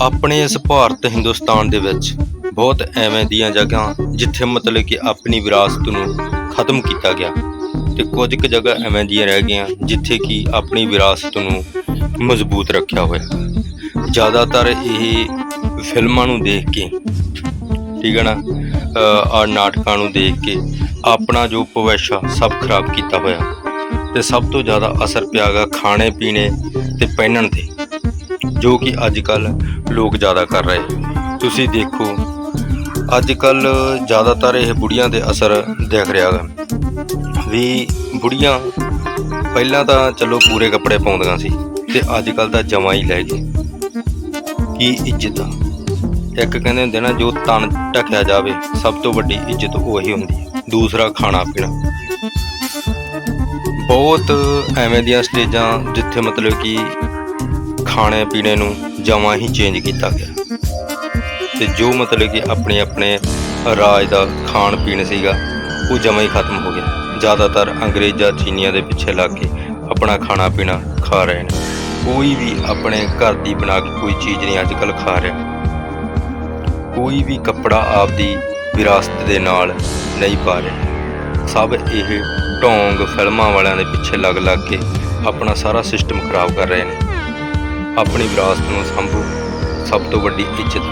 ਆਪਣੇ ਇਸ ਭਾਰਤ ਹਿੰਦੁਸਤਾਨ ਦੇ ਵਿੱਚ ਬਹੁਤ ਐਵੇਂ ਦੀਆਂ ਜਗ੍ਹਾ ਜਿੱਥੇ ਮਤਲਬ ਕਿ ਆਪਣੀ ਵਿਰਾਸਤ ਨੂੰ ਖਤਮ ਕੀਤਾ ਗਿਆ ਤੇ ਕੁਝ ਕੁ ਜਗ੍ਹਾ ਐਵੇਂ ਦੀਆਂ ਰਹਿ ਗਈਆਂ ਜਿੱਥੇ ਕਿ ਆਪਣੀ ਵਿਰਾਸਤ ਨੂੰ ਮਜ਼ਬੂਤ ਰੱਖਿਆ ਹੋਇਆ। ਜ਼ਿਆਦਾਤਰ ਇਹ ਫਿਲਮਾਂ ਨੂੰ ਦੇਖ ਕੇ, ਠੀਕ ਹੈ ਨਾ? ਆ ਨਾਟਕਾਂ ਨੂੰ ਦੇਖ ਕੇ ਆਪਣਾ ਜੋ ਭਵਿੱਖ ਸਭ ਖਰਾਬ ਕੀਤਾ ਹੋਇਆ। ਤੇ ਸਭ ਤੋਂ ਜ਼ਿਆਦਾ ਅਸਰ ਪਿਆਗਾ ਖਾਣੇ ਪੀਣੇ ਤੇ ਪਹਿਨਣ ਤੇ। ਜੋ ਕਿ ਅੱਜ ਕੱਲ ਲੋਕ ਜ਼ਿਆਦਾ ਕਰ ਰਹੇ। ਤੁਸੀਂ ਦੇਖੋ ਅੱਜ ਕੱਲ ਜ਼ਿਆਦਾਤਰ ਇਹ ਬੁੜੀਆਂ ਦੇ ਅਸਰ ਦਿਖ ਰਿਹਾ ਹੈ ਵੀ ਬੁੜੀਆਂ ਪਹਿਲਾਂ ਤਾਂ ਚਲੋ ਪੂਰੇ ਕੱਪੜੇ ਪਾਉਂਦੀਆਂ ਸੀ ਤੇ ਅੱਜ ਕੱਲ ਤਾਂ ਜਮਾਂ ਹੀ ਲੈ ਗਏ। ਕੀ ਇੱਜ਼ਤ? ਆ ਇੱਕ ਕਹਿੰਦੇ ਹੁੰਦੇ ਨਾ, ਜੋ ਤਨ ਢਕਿਆ ਜਾਵੇ, ਸਭ ਤੋਂ ਵੱਡੀ ਇੱਜ਼ਤ ਉਹੀ ਹੁੰਦੀ ਹੈ। ਦੂਸਰਾ ਖਾਣਾ ਪੀਣਾ। ਬਹੁਤ ਐਵੇਂ ਦੀਆਂ ਸਟੇਜਾਂ ਜਿੱਥੇ ਮਤਲਬ ਕਿ ਖਾਣੇ ਪੀਣੇ ਨੂੰ ਜਮਾਂ ਹੀ ਚੇਂਜ ਕੀਤਾ ਗਿਆ। ਤੇ ਜੋ ਮਤਲਬ ਕਿ ਆਪਣੇ ਆਪਣੇ ਰਾਜ ਦਾ ਖਾਣ ਪੀਣ ਸੀਗਾ, ਉਹ ਜਮਾਂ ਹੀ ਖਤਮ ਹੋ ਗਿਆ। ਜ਼ਿਆਦਾਤਰ ਅੰਗਰੇਜ਼ਾਂ ਚੀਨੀਆਂ ਦੇ ਪਿੱਛੇ ਲੱਗ ਕੇ ਆਪਣਾ ਖਾਣਾ ਪੀਣਾ ਖਾ ਰਹੇ ਨੇ। ਕੋਈ ਵੀ ਆਪਣੇ ਘਰ ਦੀ ਬਣਾ ਕੇ ਕੋਈ ਚੀਜ਼ ਨਹੀਂ ਅੱਜ ਕੱਲ ਖਾ ਰਿਹਾ। ਕੋਈ ਵੀ ਕੱਪੜਾ ਆਪਦੀ ਵਿਰਾਸਤ ਦੇ ਨਾਲ ਨਹੀਂ ਪਾ ਰਿਹਾ। ਸਭ ਇਹ ਢੋਂਗ ਫਿਲਮਾਂ ਵਾਲਿਆਂ ਦੇ ਪਿੱਛੇ ਲੱਗ ਲੱਗ ਕੇ ਆਪਣਾ ਸਾਰਾ ਸਿਸਟਮ ਖਰਾਬ ਕਰ ਰਹੇ ਨੇ। ਆਪਣੀ ਵਿਰਾਸਤ ਨੂੰ ਸੰਭੂ। ਸਭ ਤੋਂ ਵੱਡੀ ਇੱਜ਼ਤ